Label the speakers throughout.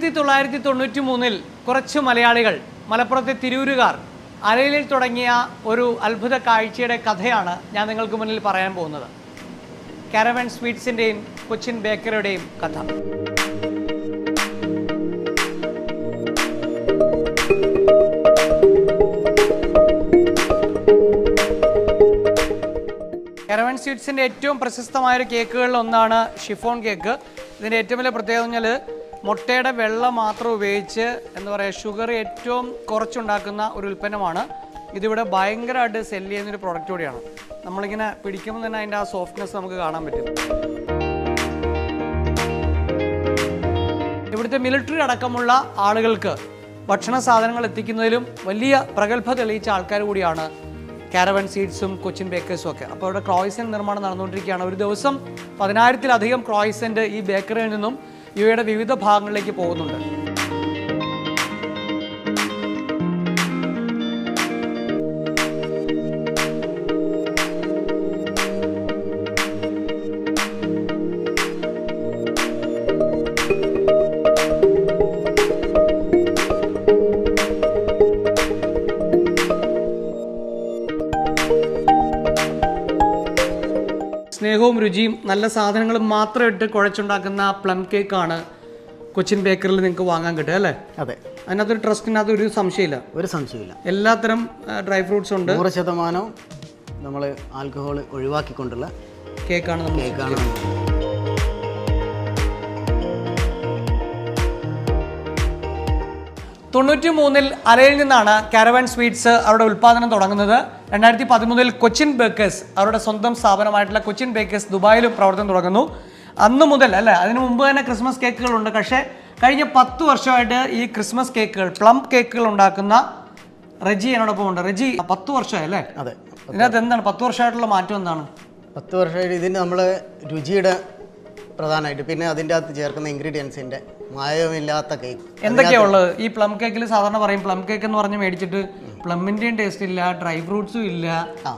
Speaker 1: ആയിരത്തി തൊള്ളായിരത്തി തൊണ്ണൂറ്റി മൂന്നിൽ കുറച്ച് മലയാളികൾ മലപ്പുറത്തെ തിരൂരുകാർ അരയിലിൽ തുടങ്ങിയ ഒരു അത്ഭുത കാഴ്ചയുടെ കഥയാണ് ഞാൻ നിങ്ങൾക്ക് മുന്നിൽ പറയാൻ പോകുന്നത്. കാരവൻ സ്വീറ്റ്സിന്റെയും കൊച്ചിൻ ബേക്കറിയുടെയും കഥ. കാരവൻ സ്വീറ്റ്സിന്റെ ഏറ്റവും പ്രശസ്തമായ ഒരു കേക്കുകളിൽ ഒന്നാണ് ഷിഫോൺ കേക്ക് ഇതിന്റെ ഏറ്റവും വലിയ പ്രത്യേകത എന്ന് പറഞ്ഞാൽ മുട്ടയുടെ വെള്ളം മാത്രം ഉപയോഗിച്ച് എന്ന് പറയുക ഷുഗർ ഏറ്റവും കുറച്ചുണ്ടാക്കുന്ന ഒരു ഉൽപ്പന്നമാണ്. ഇതിവിടെ ഭയങ്കരമായിട്ട് സെല്ല് ചെയ്യുന്നൊരു പ്രോഡക്റ്റ് കൂടിയാണ്. നമ്മളിങ്ങനെ പിടിക്കുമ്പോൾ തന്നെ അതിന്റെ ആ സോഫ്റ്റ്നെസ് നമുക്ക് കാണാൻ പറ്റും. ഇവിടുത്തെ മിലിറ്ററി അടക്കമുള്ള ആളുകൾക്ക് ഭക്ഷണ സാധനങ്ങൾ എത്തിക്കുന്നതിലും വലിയ പ്രഗത്ഭ തെളിയിച്ച ആൾക്കാർ കൂടിയാണ് കാരവൻ സീഡ്സും കൊച്ചിൻ ബേക്കേഴ്സും ഒക്കെ. അപ്പോൾ ഇവിടെ ക്രോയിസൻ നിർമ്മാണം നടന്നുകൊണ്ടിരിക്കുകയാണ്. ഒരു ദിവസം പതിനായിരത്തിലധികം ക്രോയിസന്റ് ഈ ബേക്കറിയിൽ നിന്നും ഇവയുടെ വിവിധ ഭാഗങ്ങളിലേക്ക് പോകുന്നുണ്ട്. സ്നേഹവും രുചിയും നല്ല സാധനങ്ങളും മാത്രം ഇട്ട് കുഴച്ചുണ്ടാക്കുന്ന പ്ലം കേക്കാണ് കൊച്ചിൻ ബേക്കറിൽ നിങ്ങൾക്ക് വാങ്ങാൻ കിട്ടുക അല്ലേ?
Speaker 2: അതെ.
Speaker 1: അതിനകത്തൊരു ട്രസ്റ്റിനകത്ത് ഒരു സംശയമില്ല.
Speaker 2: ഒരു സംശയമില്ല.
Speaker 1: എല്ലാത്തരം ഡ്രൈ ഫ്രൂട്ട്സ് ഉണ്ട്.
Speaker 2: നൂറ് ശതമാനം നമ്മൾ ആൽക്കഹോൾ ഒഴിവാക്കിക്കൊണ്ടുള്ള
Speaker 1: കേക്കാണ് നമ്മൾ
Speaker 2: കേക്കാണ്
Speaker 1: തൊണ്ണൂറ്റി മൂന്നിൽ അലയിൽ നിന്നാണ് കാരവൻ സ്വീറ്റ്സ് അവരുടെ ഉൽപ്പാദനം തുടങ്ങുന്നത്. രണ്ടായിരത്തി പതിമൂന്നിൽ കൊച്ചിൻ ബേക്കേഴ്സ് അവരുടെ സ്വന്തം സ്ഥാപനമായിട്ടുള്ള കൊച്ചിൻ ബേക്കേഴ്സ് ദുബായിലും പ്രവർത്തനം തുടങ്ങുന്നു. അന്ന് മുതൽ അല്ല? അതിനു മുമ്പ് തന്നെ ക്രിസ്മസ് കേക്കുകളുണ്ട് പക്ഷേ കഴിഞ്ഞ പത്ത് വർഷമായിട്ട് ഈ ക്രിസ്മസ് കേക്കുകൾ പ്ലം കേക്കുകൾ ഉണ്ടാക്കുന്ന റെജി എന്നോടൊപ്പം ഉണ്ട്. റെജി പത്ത് വർഷമായി അല്ലേ?
Speaker 2: അതെ
Speaker 1: ഇതിനകത്ത് എന്താണ്? പത്ത് വർഷമായിട്ടുള്ള മാറ്റം എന്താണ്?
Speaker 2: പത്ത് വർഷമായിട്ട് ഇതിന് നമ്മൾ രുചിയുടെ പ്രധാനമായിട്ട്. പിന്നെ അതിന്റെ അകത്ത് ചേർക്കുന്ന ഇൻഗ്രീഡിയൻസിന്റെ മായമില്ലാത്ത കേക്ക്
Speaker 1: എന്തൊക്കെയാ ഉള്ളത്? ഈ പ്ലം കേക്കിൽ സാധാരണ പറയും പ്ലം കേക്ക് എന്ന് പറഞ്ഞ് മേടിച്ചിട്ട് പ്ലമ്മിന്റെയും ടേസ്റ്റ് ഇല്ല ഡ്രൈ ഫ്രൂട്ട്സും ഇല്ല.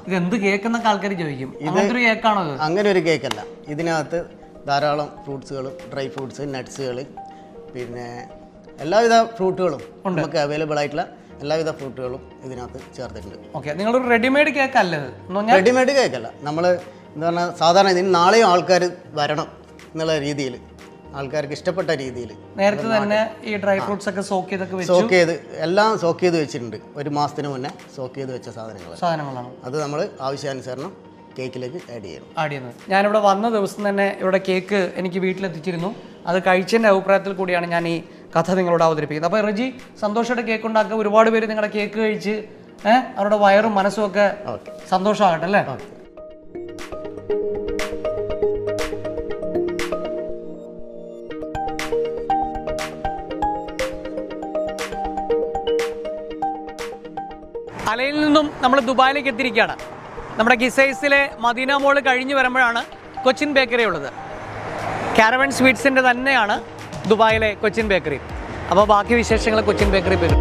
Speaker 1: ഇത് എന്ത് കേക്ക് എന്നൊക്കെ ആൾക്കാർ ചോദിക്കും. അങ്ങനത്തെ ഒരു കേക്കാണോ
Speaker 2: അങ്ങനെ ഒരു കേക്കല്ല ഇതിനകത്ത് ധാരാളം ഫ്രൂട്ട്സുകൾ ഡ്രൈ ഫ്രൂട്ട്സ് നട്ട്സുകൾ പിന്നെ എല്ലാവിധ ഫ്രൂട്ടുകളും നമുക്ക് അവൈലബിൾ ആയിട്ടുള്ള എല്ലാവിധ ഫ്രൂട്ടുകളും ഇതിനകത്ത് ചേർത്തിട്ടുണ്ട്.
Speaker 1: ഓക്കെ നിങ്ങളൊരു റെഡിമെയ്ഡ് കേക്ക് അല്ല? എന്ന് പറഞ്ഞാൽ
Speaker 2: റെഡിമെയ്ഡ് കേക്കല്ല നമ്മൾ എന്താ പറഞ്ഞാൽ സാധാരണ ഇതിന് നാളെയും ആൾക്കാർ വരണം. എന്നുള്ള രീതിയിൽ ആൾക്കാർക്ക് ഇഷ്ടപ്പെട്ട രീതിയിൽ.
Speaker 1: നേരത്തെ തന്നെ ഈ ഡ്രൈ ഫ്രൂട്ട്സ് ഒക്കെ സോക്ക് ചെയ്തൊക്കെ
Speaker 2: സോക്ക് ചെയ്ത് എല്ലാം സോക്ക് ചെയ്ത് വെച്ചിട്ടുണ്ട്. ഒരു മാസത്തിന് മുന്നേ സോക്ക് ചെയ്ത് വെച്ച സാധനങ്ങൾ
Speaker 1: സാധനങ്ങളാണ്.
Speaker 2: അത് നമ്മൾ ആവശ്യാനുസരണം കേക്കിലേക്ക് ആഡ് ചെയ്യണം.
Speaker 1: ആഡ് ചെയ്യുന്നത്. ഞാനിവിടെ വന്ന ദിവസം തന്നെ ഇവിടെ കേക്ക് എനിക്ക് വീട്ടിലെത്തിച്ചിരുന്നു. അത് കഴിച്ചതിന്റെ അഭിപ്രായത്തിൽ കൂടിയാണ് ഞാൻ ഈ കഥ നിങ്ങളോട് അവതരിപ്പിക്കുന്നത്. അപ്പോൾ റജി സന്തോഷമായിട്ട് കേക്ക് ഉണ്ടാക്കുക ഒരുപാട് പേര് നിങ്ങളുടെ കേക്ക് കഴിച്ച് അവരുടെ വയറും മനസ്സും ഒക്കെ സന്തോഷമാകട്ടെ അല്ലേ? അലയിൽ നിന്നും നമ്മൾ ദുബായിലേക്ക് എത്തിയിരിക്കുകയാണ്. നമ്മുടെ ഗിസൈസിലെ മദീന മോൾ കഴിഞ്ഞു വരുമ്പോഴാണ് കൊച്ചിൻ ബേക്കറി ഉള്ളത്. കാരവൻ സ്വീറ്റ്സിന്റെ തന്നെയാണ് ദുബായിലെ കൊച്ചിൻ ബേക്കറി. അപ്പോൾ ബാക്കി വിശേഷങ്ങൾ കൊച്ചിൻ ബേക്കറി പേര്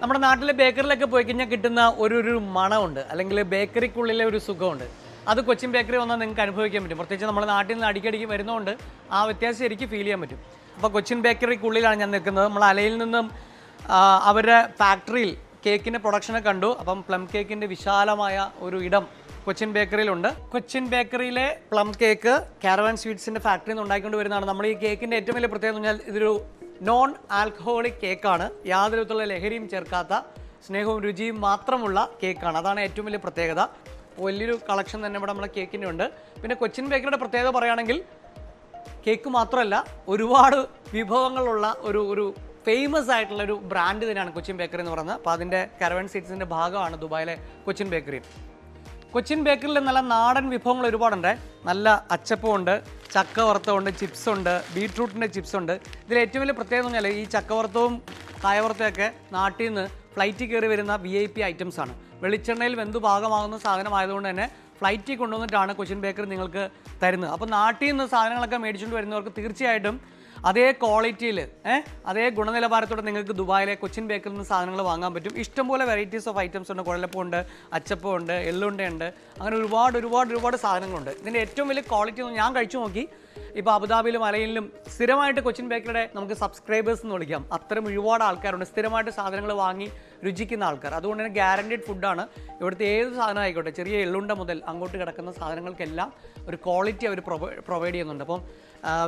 Speaker 1: നമ്മുടെ നാട്ടിലെ ബേക്കറിലൊക്കെ പോയി കഴിഞ്ഞാൽ കിട്ടുന്ന ഒരു ഒരു മണമുണ്ട്. അല്ലെങ്കിൽ ബേക്കറിക്കുള്ളിലെ ഒരു സുഖമുണ്ട്. അത് കൊച്ചിൻ ബേക്കറി വന്നാൽ നിങ്ങൾക്ക് അനുഭവിക്കാൻ പറ്റും. പ്രത്യേകിച്ച് നമ്മുടെ നാട്ടിൽ നിന്ന് അടിക്കടിക്ക് വരുന്നതുകൊണ്ട് ആ വ്യത്യാസം എനിക്ക് ഫീൽ ചെയ്യാൻ പറ്റും. അപ്പോൾ കൊച്ചിൻ ബേക്കറിക്കുള്ളിലാണ് ഞാൻ നിൽക്കുന്നത്. നമ്മൾ അലയിൽ നിന്നും അവരുടെ ഫാക്ടറിയിൽ കേക്കിന്റെ പ്രൊഡക്ഷനെ കണ്ടു. അപ്പം പ്ലം കേക്കിന്റെ വിശാലമായ ഒരു ഇടം കൊച്ചിൻ ബേക്കറിയിലുണ്ട് കൊച്ചിൻ ബേക്കറിയിലെ പ്ലം കേക്ക് കാരവൻ സ്വീറ്റ്സിന്റെ ഫാക്ടറിയിൽ നിന്ന് ഉണ്ടാക്കിക്കൊണ്ട് വരുന്നതാണ്. നമ്മൾ ഈ കേക്കിന്റെ ഏറ്റവും വലിയ പ്രത്യേകത എന്ന് പറഞ്ഞാൽ ഇതൊരു നോൺ ആൽക്കഹോളിക് കേക്കാണ് യാതൊരു വിധത്തിലുള്ള ലഹരിയും ചേർക്കാത്ത സ്നേഹവും രുചിയും മാത്രമുള്ള കേക്കാണ് അതാണ് ഏറ്റവും വലിയ പ്രത്യേകത. വലിയൊരു കളക്ഷൻ തന്നെ ഇവിടെ നമ്മുടെ കേക്കിന്റെ ഉണ്ട്. പിന്നെ കൊച്ചിൻ ബേക്കറിയുടെ പ്രത്യേകത പറയുകയാണെങ്കിൽ കേക്ക് മാത്രമല്ല ഒരുപാട് വിഭവങ്ങളുള്ള ഒരു ഒരു ഫേമസ് ആയിട്ടുള്ള ഒരു ബ്രാൻഡ് തന്നെയാണ് കൊച്ചിൻ ബേക്കറി എന്ന് പറയുന്നത്. അപ്പോൾ അതിന്റെ കരവൻ സീറ്റ്സിന്റെ ഭാഗമാണ് ദുബായിലെ കൊച്ചിൻ ബേക്കറി. കൊച്ചിൻ ബേക്കറിയിൽ നല്ല നാടൻ വിഭവങ്ങൾ ഒരുപാടുണ്ട്. നല്ല അച്ചപ്പമുണ്ട് ചക്ക വറുത്തമുണ്ട് ചിപ്സ് ഉണ്ട് ബീട്രൂട്ടിന്റെ ചിപ്സ് ഉണ്ട് ഇതിൽ ഏറ്റവും വലിയ പ്രത്യേകത എന്ന് പറഞ്ഞാൽ ഈ ചക്ക വറുത്തവും കായ നാട്ടിൽ നിന്ന് ഫ്ലൈറ്റിൽ കയറി വരുന്ന വി ഐ പി ഐറ്റംസ് ആണ്. വെളിച്ചെണ്ണയിൽ വെന്തു പാകമാകുന്ന സാധനമായതുകൊണ്ട് തന്നെ ഫ്ലൈറ്റിൽ കൊണ്ടുവന്നിട്ടാണ് കൊച്ചിൻ ബേക്കറി നിങ്ങൾക്ക് തരുന്നത്. അപ്പോൾ നാട്ടിൽ നിന്ന് സാധനങ്ങളൊക്കെ മേടിച്ചുകൊണ്ട് വരുന്നവർക്ക് തീർച്ചയായിട്ടും അതേ ക്വാളിറ്റിയിൽ അതേ ഗുണനിലവാരത്തോടെ നിങ്ങൾക്ക് ദുബായിലെ കൊച്ചിൻ ബേക്കറിൽ നിന്ന് സാധനങ്ങൾ വാങ്ങാൻ പറ്റും. ഇഷ്ടംപോലെ വെറൈറ്റീസ് ഓഫ് ഐറ്റംസ് ഉണ്ട്. കുഴലപ്പമുണ്ട് അച്ചപ്പമുണ്ട് എള്ളുണ്ടയുണ്ട്. അങ്ങനെ ഒരുപാട് ഒരുപാട് ഒരുപാട് സാധനങ്ങളുണ്ട്. ഇതിന്റെ ഏറ്റവും വലിയ ക്വാളിറ്റി ഞാൻ കഴിച്ചു നോക്കി. ഇപ്പോൾ അബുദാബിയിലും അലയിലും സ്ഥിരമായിട്ട് കൊച്ചിൻ ബേക്കറിയുടെ നമുക്ക് സബ്സ്ക്രൈബേഴ്സ് എന്ന് വിളിക്കാം. അത്തരം ഒരുപാട് ആൾക്കാരുണ്ട്. സ്ഥിരമായിട്ട് സാധനങ്ങൾ വാങ്ങി രുചിക്കുന്ന ആൾക്കാർ. അതുകൊണ്ട് തന്നെ ഗ്യാരണ്ടീഡ് ഫുഡാണ് ഇവിടുത്തെ ഏത് സാധനം ആയിക്കോട്ടെ ചെറിയ എള്ളുണ്ട മുതൽ അങ്ങോട്ട് കിടക്കുന്ന സാധനങ്ങൾക്കെല്ലാം ഒരു ക്വാളിറ്റി അവർ പ്രൊവൈഡ് ചെയ്യുന്നുണ്ട്. അപ്പം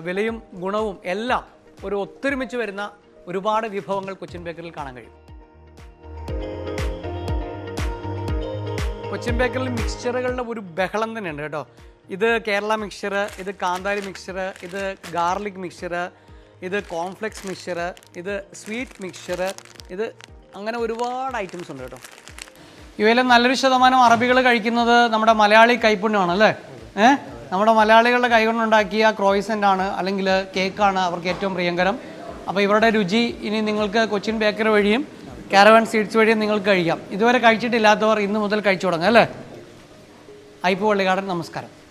Speaker 1: വിലയും ഗുണവും എല്ലാം ഒരു ഒത്തൊരുമിച്ച് വരുന്ന ഒരുപാട് വിഭവങ്ങൾ കൊച്ചിൻ ബേക്കറിൽ കാണാൻ കഴിയും. കൊച്ചിൻ ബേക്കറിൽ മിക്സ്ചറുകളുടെ ഒരു ബഹളം തന്നെയുണ്ട് കേട്ടോ. ഇത് കേരള മിക്സ്ചർ ഇത് കാന്താരി മിക്സ്ചർ ഇത് ഗാർലിക് മിക്സ്ചർ ഇത് കോംഫ്ലെക്സ് മിക്സ്ചർ ഇത് സ്വീറ്റ് മിക്സ്ചർ ഇത് അങ്ങനെ ഒരുപാട് ഐറ്റംസ് ഉണ്ട് കേട്ടോ. ഇവയിലെ നല്ലൊരു ശതമാനം അറബികൾ കഴിക്കുന്നത് നമ്മുടെ മലയാളി കൈപ്പുണ്യമാണ് അല്ലേ? ഏഹ് നമ്മുടെ മലയാളികളുടെ കൈകൊണ്ടുണ്ടാക്കിയ ക്രോയിസന്റ് ആണ് അല്ലെങ്കിൽ കേക്കാണ് അവർക്ക് ഏറ്റവും പ്രിയങ്കരം. അപ്പോൾ ഇവരുടെ രുചി ഇനി നിങ്ങൾക്ക് കൊച്ചിൻ ബേക്കറി വഴിയും കാരവൻ സീഡ്സ് വഴിയും നിങ്ങൾക്ക് കഴിക്കാം. ഇതുവരെ കഴിച്ചിട്ടില്ലാത്തവർ ഇന്ന് മുതൽ കഴിച്ചു തുടങ്ങുക അല്ലേ? ഐപ്പ് പള്ളിക്കാടൻ നമസ്കാരം.